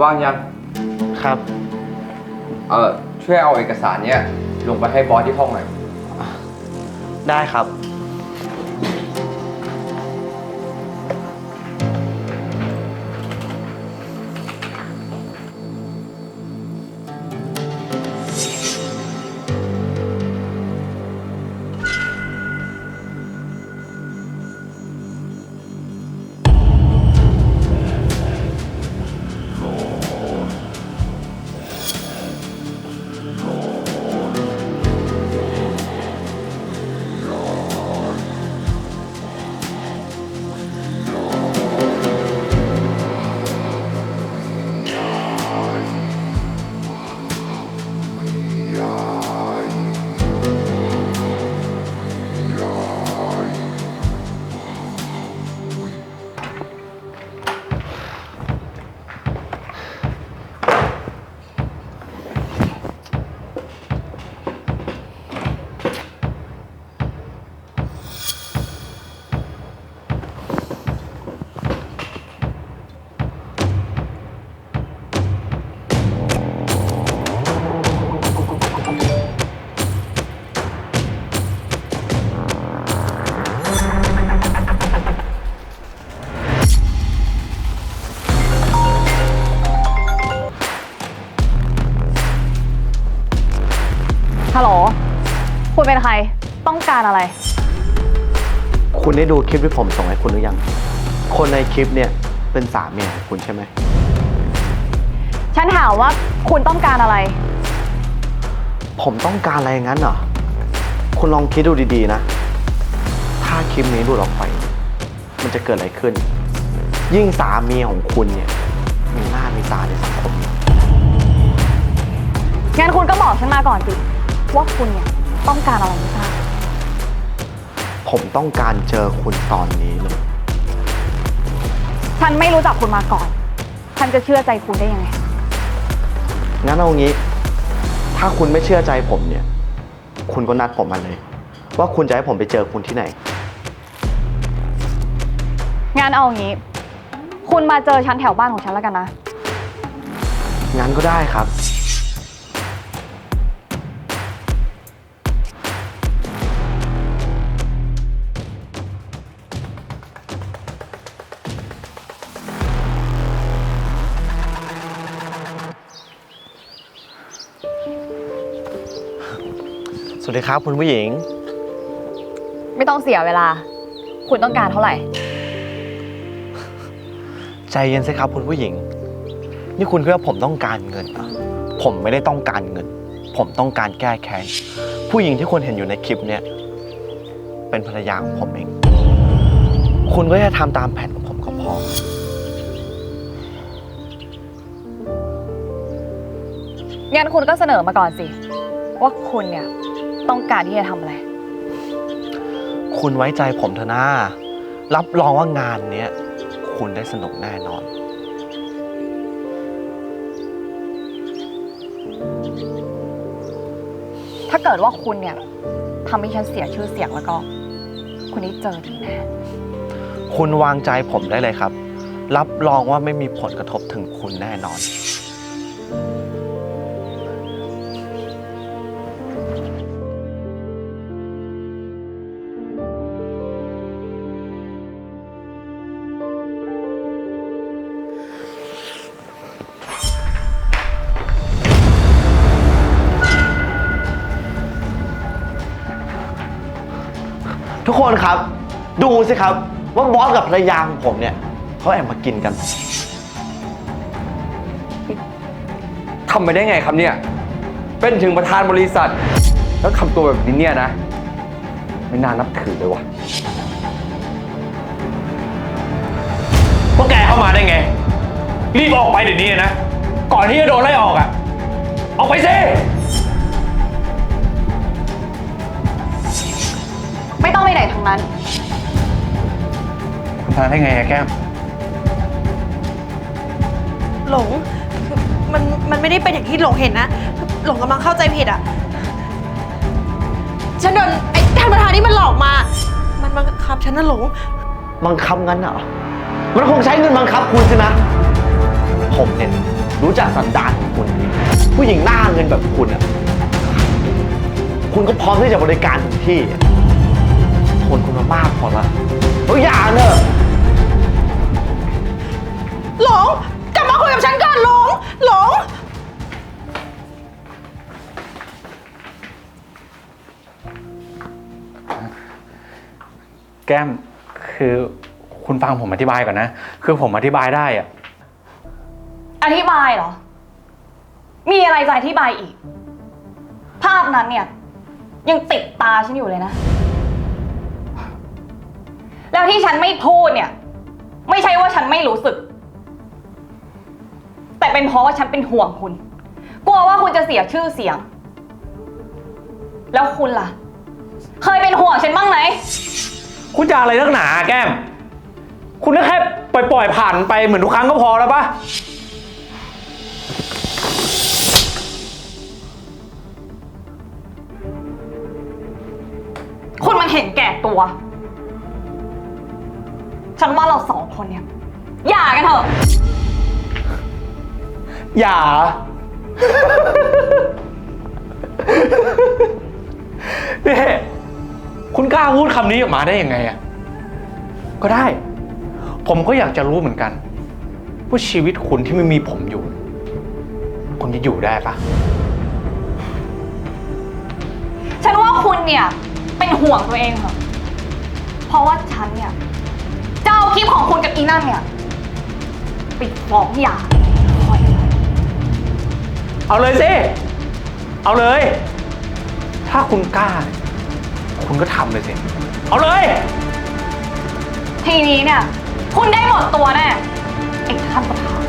ว่างยัง ครับ เออช่วยเอาเอกสารเนี้ยลงไปให้บอสที่ห้องหน่อย ได้ครับ คุณเป็นใคร ต้องการอะไร คุณได้ดูคลิปที่ผมส่งให้คุณหรือยัง คนในคลิปเนี่ยเป็นสามีของคุณใช่ไหม ฉันถามว่าคุณต้องการอะไร ผมต้องการอะไรงั้นเหรอ คุณลองคิดดูดีๆนะ ถ้าคลิปนี้หลุดออกไป มันจะเกิดอะไรขึ้น ยิ่งสามีของคุณเนี่ยมีหน้ามีตาในสังคม งั้นคุณก็บอกฉันมาก่อนสิว่าคุณเนี่ย ต้องการอะไรไม่ทราบผมต้องการเจอคุณตอนนี้เลย ฉันไม่รู้จักคุณมาก่อน ฉันจะเชื่อใจคุณได้ยังไง งั้นเอางี้ ถ้าคุณไม่เชื่อใจผมเนี่ย คุณก็นัดผมมาเลย ว่าคุณจะให้ผมไปเจอคุณที่ไหนงั้นเอางี้ คุณมาเจอฉันแถวบ้านของฉันแล้วกันนะ งั้นก็ได้ครับ ดีครับคุณผู้หญิง ไม่ต้องเสียเวลา คุณต้องการเท่าไหร่ ใจเย็นสิครับคุณผู้หญิง นี่คุณคิดว่าผมต้องการเงินเหรอผมไม่ได้ต้องการเงิน ผมต้องการแก้แค้น ผู้หญิงที่คุณเห็นอยู่ในคลิปเนี่ย เป็นภรรยาของผมเอง คุณก็แค่ทำตามแผนของผมก็พอ งั้นคุณก็เสนอมาก่อนสิ ว่าคุณเนี่ย ต้องการที่จะทำอะไร คุณไว้ใจผมเถอะนะรับรองว่างานเนี้ย คุณได้สนุกแน่นอน ถ้าเกิดว่าคุณเนี่ยทำให้ฉันเสียชื่อเสียงแล้วก็ คุณได้เจอดีแน่ คุณวางใจผมได้เลยครับ รับรองว่าไม่มีผลกระทบถึงคุณแน่นอน คนครับ ดูสิครับ ว่าบอสกับภรรยาของผมเนี่ยเขาแอบมากินกันทำไปได้ไงครับเนี่ย เป็นถึงประธานบริษัท แล้วทำตัวแบบนี้เนี่ยนะ ไม่น่านับถือเลยวะพวกแกเข้ามาได้ไง รีบออกไปเดี๋ยวนี้นะ ก่อนที่จะโดนไล่ออกอะ่ะ ออกไปสิ ไม่ต้องไปไหนทั้งนั้นมาได้ไงอะแก้ม หลงมันมันไม่ได้เป็นอย่างที่หลงเห็นนะ หลงกำลังเข้าใจผิดอะ ฉันโดนไอ้ท่านประธานนี่มันหลอกมา มันบังคับฉันนะหลง บังคับงั้นเหรอ มันคงใช้เงินบังคับคุณสินะ ผมเนี่ยรู้จักสันดานของคุณดีผู้หญิงหน้าเงินแบบคุณอะ คุณก็พร้อมที่จะบริการทุกที่ ทนคุณมามากพอละเฮ้ยอย่าเนอะหลงกลับมาคุยกับฉันก่อนหลงหลง แก้มคือคุณฟังผมอธิบายก่อนนะ คือผมอธิบายได้อะอธิบายเหรอ มีอะไรจะอธิบายอีก ภาพนั้นเนี่ย ยังติดตาฉันอยู่เลยนะ แล้วที่ฉันไม่พูดเนี่ย ไม่ใช่ว่าฉันไม่รู้สึก แต่เป็นเพราะว่าฉันเป็นห่วงคุณ กลัวว่าคุณจะเสียชื่อเสียง แล้วคุณล่ะ เคยเป็นห่วงฉันบ้างไหม คุณจะอะไรนักหนาแก้ม คุณก็แค่ปล่อยปล่อยๆผ่านไปเหมือนทุกครั้งก็พอแล้วปะคุณมันเห็นแก่ตัว ฉันว่าเราสองคนเนี่ยหย่ากันเถอะ อย่าเนี่ยคุณกล้าพูดคำนี้ออกมาได้ยังไงอะก็ได้ ผมก็อยากจะรู้เหมือนกัน ว่าชีวิตคุณที่ไม่มีผมอยู่ คุณจะอยู่ได้ปะฉันว่าคุณเนี่ยเป็นห่วงตัวเองเหรอเพราะว่าฉันเนี่ย จะเอาคลิปของคุณกับอีนั่นเนี่ยไปฟ้องหย่าคอยดูเอาเลยสิ เอาเลย ถ้าคุณกล้า คุณก็ทำเลยสิ เอาเลย ทีนี้เนี่ย คุณได้หมดตัวแน่ไอ้ท่านประธาน